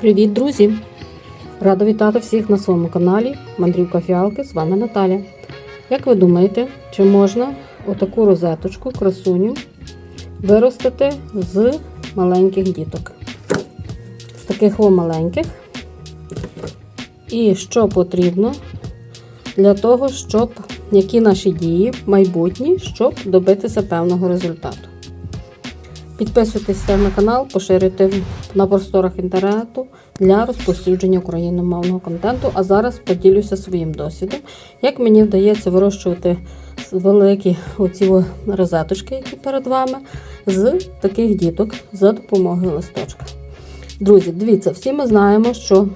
Привіт, друзі! Рада вітати всіх на своєму каналі Мандрівка Фіалки. З вами Наталя. Як ви думаєте, чи можна отаку розеточку, красуню виростити з маленьких діток? З таких о маленьких. І що потрібно для того, щоб які наші дії майбутні, щоб добитися певного результату? Підписуйтесь на канал, поширюйте на просторах інтернету для розповсюдження україномовного контенту. А зараз поділюся своїм досвідом, як мені вдається вирощувати великі оці розеточки, які перед вами, з таких діток за допомогою листочка. Друзі, дивіться, всі ми знаємо, що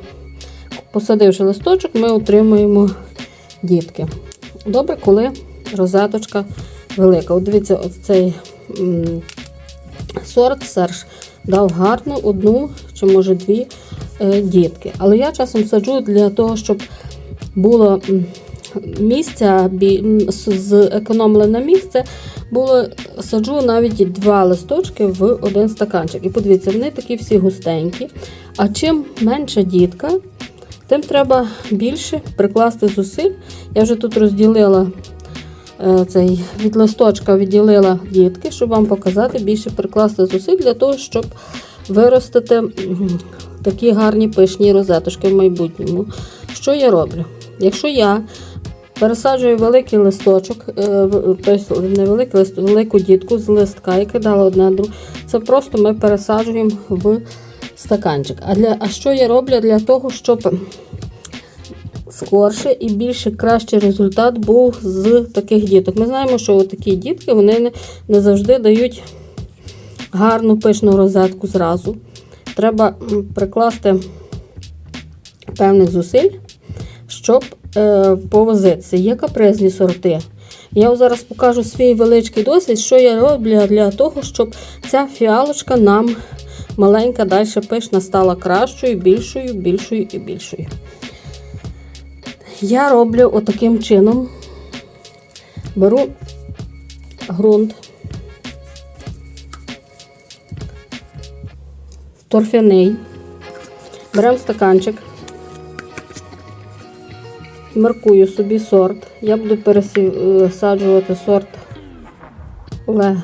посадивши листочок, ми отримуємо дітки. Добре, коли розеточка велика. От дивіться, от цей сорт Серж дав гарну одну чи може дві е, дітки. Але я часом саджу для того, щоб було місця, зекономлене місце, було саджу навіть два листочки в один стаканчик. І подивіться, вони такі всі густенькі. А чим менша дітка, тим треба більше прикласти зусиль. Я вже тут розділила цей від листочка відділила дітки, щоб вам показати, більше прикласти зусиль для того, щоб виростити такі гарні пишні розеточки в майбутньому. Що я роблю? Якщо я пересаджую великий листочок, е, тобто не лист, велику дітку з листка і кидала одне друге, це просто ми пересаджуємо в стаканчик. А, для, а що я роблю для того, щоб скорше і більше кращий результат був з таких діток. Ми знаємо, що такі дітки вони не, завжди дають гарну пишну розетку зразу. Треба прикласти певних зусиль, щоб е, повозитися. Є капризні сорти. Я зараз покажу свій величкий досвід, що я роблю для того, щоб ця фіалочка нам маленька, далі пишна стала кращою, більшою, більшою і більшою. Я роблю отаким чином. Беру ґрунт, торфяний, беремо стаканчик, маркую собі сорт. Я буду пересаджувати сорт Ле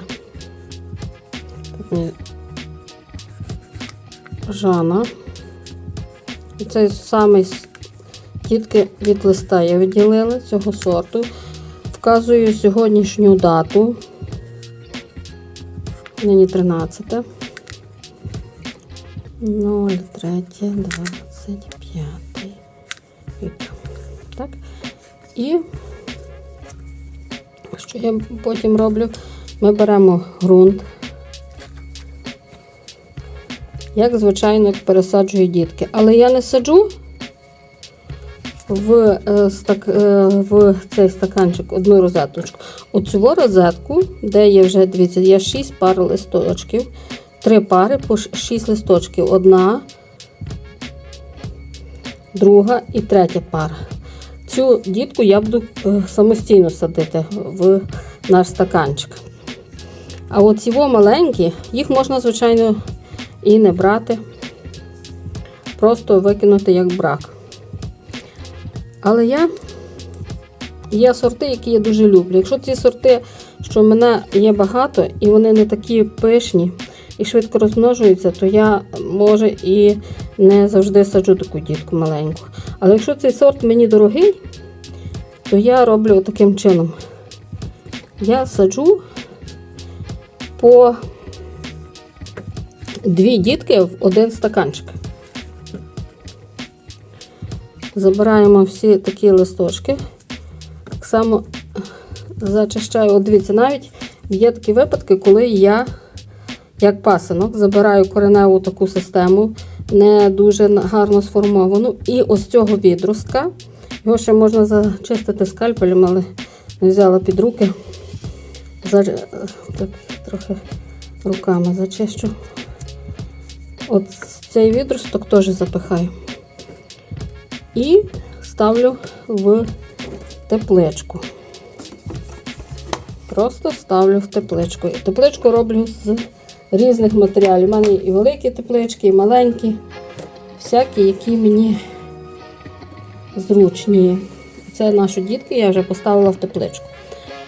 Жана. Цей самий тітки від листа я відділила цього сорту. Вказую сьогоднішню дату. Нині 13. 03, 25. Так. І що я потім роблю? Ми беремо ґрунт. Як звичайно, пересаджую дітки. Але я не саджу в, е, стак, е, в цей стаканчик одну розеточку. Оцю розетку, де є вже, дивіться, є 6 пар листочків, 3 пари по 6 листочків. Одна, друга і третя пара. Цю дітку я буду е, самостійно садити в наш стаканчик. А от ці маленькі, їх можна, звичайно, і не брати, просто викинути як брак. Але я є сорти, які я дуже люблю. Якщо ці сорти, що в мене є багато, і вони не такі пишні і швидко розмножуються, то я може і не завжди саджу таку дітку маленьку. Але якщо цей сорт мені дорогий, то я роблю таким чином. Я саджу по дві дітки в один стаканчик. Забираємо всі такі листочки. Так само зачищаю. От дивіться, навіть є такі випадки, коли я, як пасинок, забираю кореневу таку систему, не дуже гарно сформовану. І ось цього відростка. Його ще можна зачистити скальпелем, але не взяла під руки. За, так, трохи руками зачищу. От цей відросток теж запихаю. І ставлю в тепличку. Просто ставлю в тепличку. І тепличку роблю з різних матеріалів. У мене і великі теплички, і маленькі. всякі, які мені зручні. Це наші дітки, я вже поставила в тепличку.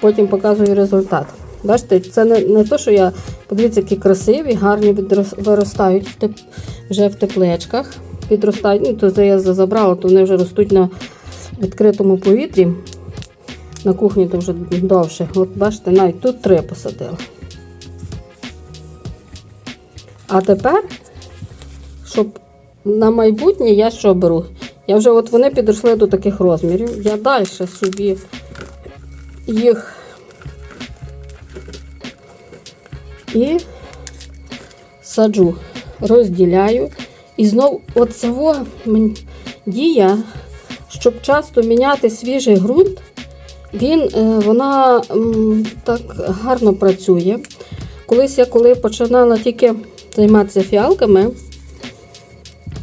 Потім показую результат. Бачите, це не, не то, що я подивіться, які красиві, гарні виростають вже в тепличках. Підростають. Ну, то це я забрала, то вони вже ростуть на відкритому повітрі. На кухні то вже довше. От бачите, навіть тут три посадила. А тепер, щоб на майбутнє я що беру? Я вже от вони підросли до таких розмірів. Я далі собі їх і саджу, розділяю. І знов от дія, щоб часто міняти свіжий ґрунт, він, е, вона так гарно працює. Колись я коли починала тільки займатися фіалками,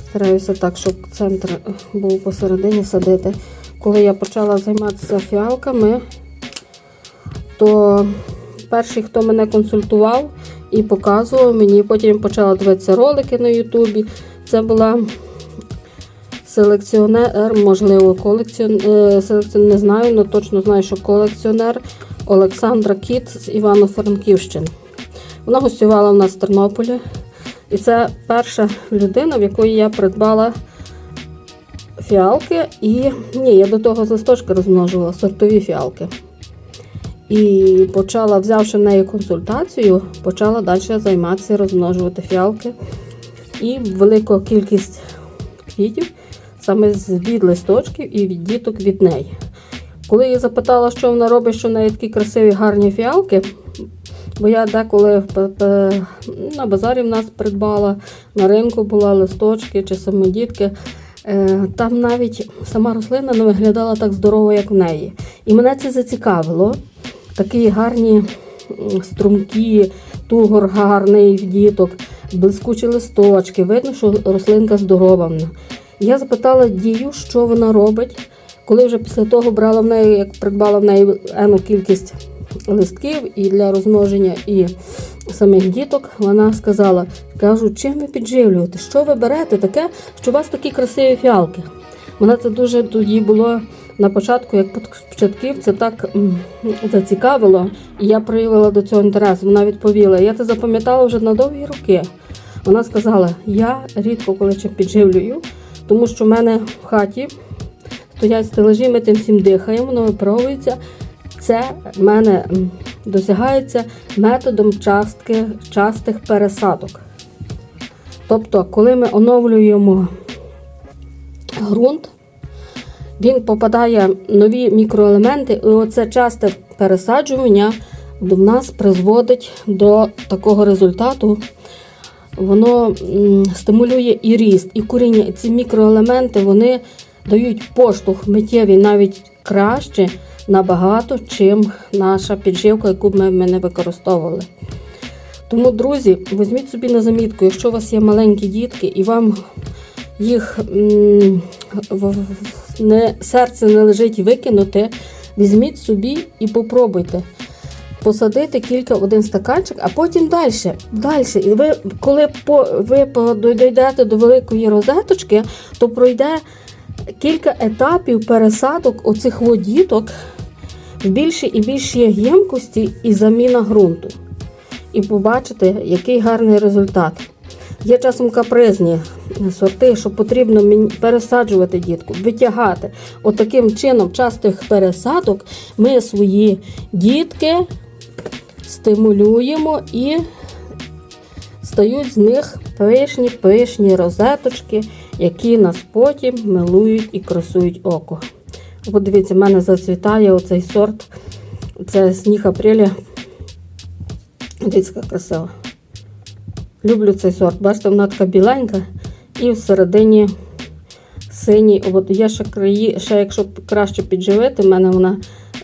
стараюся так, щоб центр був посередині садити. Коли я почала займатися фіалками, то перший, хто мене консультував і показував мені, потім почала дивитися ролики на Ютубі. Це була селекціонер, можливо, колекціонер, селекціонер, не знаю, але точно знаю, що колекціонер Олександра Кіт з Івано-Франківщини. Вона гостювала в нас в Тернополі. І це перша людина, в якої я придбала фіалки. І ні, я до того з листочки розмножувала сортові фіалки. І почала, взявши в неї консультацію, почала далі займатися розмножувати фіалки. І велику кількість квітів саме від листочків і від діток від неї. Коли я запитала, що вона робить, що в неї такі красиві гарні фіалки, бо я деколи на базарі в нас придбала, на ринку була листочки чи самодітки. Е, Там навіть сама рослина не виглядала так здорово, як в неї. І мене це зацікавило. Такі гарні струмки, тугор гарний в діток, блискучі листочки. Видно, що рослинка здорова. Я запитала дію, що вона робить. Коли вже після того брала в неї, як придбала в неї ену кількість листків і для розмноження і самих діток, вона сказала: кажу, чим ви підживлюєте? Що ви берете таке, що у вас такі красиві фіалки? Мене це дуже тоді було на початку, як початків, це так зацікавило, і я проявила до цього інтерес. Вона відповіла: я це запам'ятала вже на довгі роки. Вона сказала: я рідко коли чим підживлюю, тому що в мене в хаті стоять стелажі, ми тим всім дихаємо, воно випаровується. Це в мене досягається методом частки, частих пересадок. Тобто, коли ми оновлюємо ґрунт, він попадає нові мікроелементи, і оце часте пересаджування до нас призводить до такого результату. Воно стимулює і ріст, і коріння. Ці мікроелементи вони дають поштовх миттєві навіть краще набагато, чим наша підживка, яку ми, ми не використовували. Тому, друзі, візьміть собі на замітку, якщо у вас є маленькі дітки і вам їх не, серце не лежить викинути, візьміть собі і попробуйте. Посадити кілька один стаканчик, а потім далі. далі. І ви, коли по, ви дійдете до великої розеточки, то пройде кілька етапів пересадок оцих водіток в більші і більші ємкості і заміна ґрунту. І побачите, який гарний результат. Є часом капризні сорти, що потрібно пересаджувати дітку, витягати. От таким чином, частих пересадок, ми свої дітки стимулюємо і стають з них пишні, пишні розеточки, які нас потім милують і красують око. От дивіться, в мене зацвітає оцей сорт. Це сніг апреля. Дивіться, красива. Люблю цей сорт. Бачите, вона така біленька і всередині синій. От є ще краї, ще якщо краще підживити, в мене вона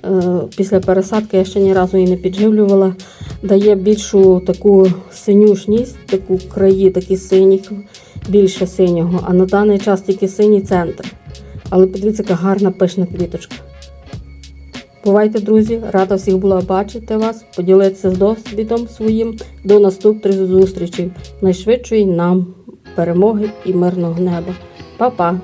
е, після пересадки я ще ні разу її не підживлювала. Дає більшу таку синюшність, таку краї, такі сині, більше синього. А на даний час тільки синій центр. Але подивіться, яка гарна пишна квіточка. Бувайте, друзі, рада всіх була бачити вас, поділитися з досвідом своїм. До наступних зустрічей. Найшвидшої нам перемоги і мирного неба. Па-па!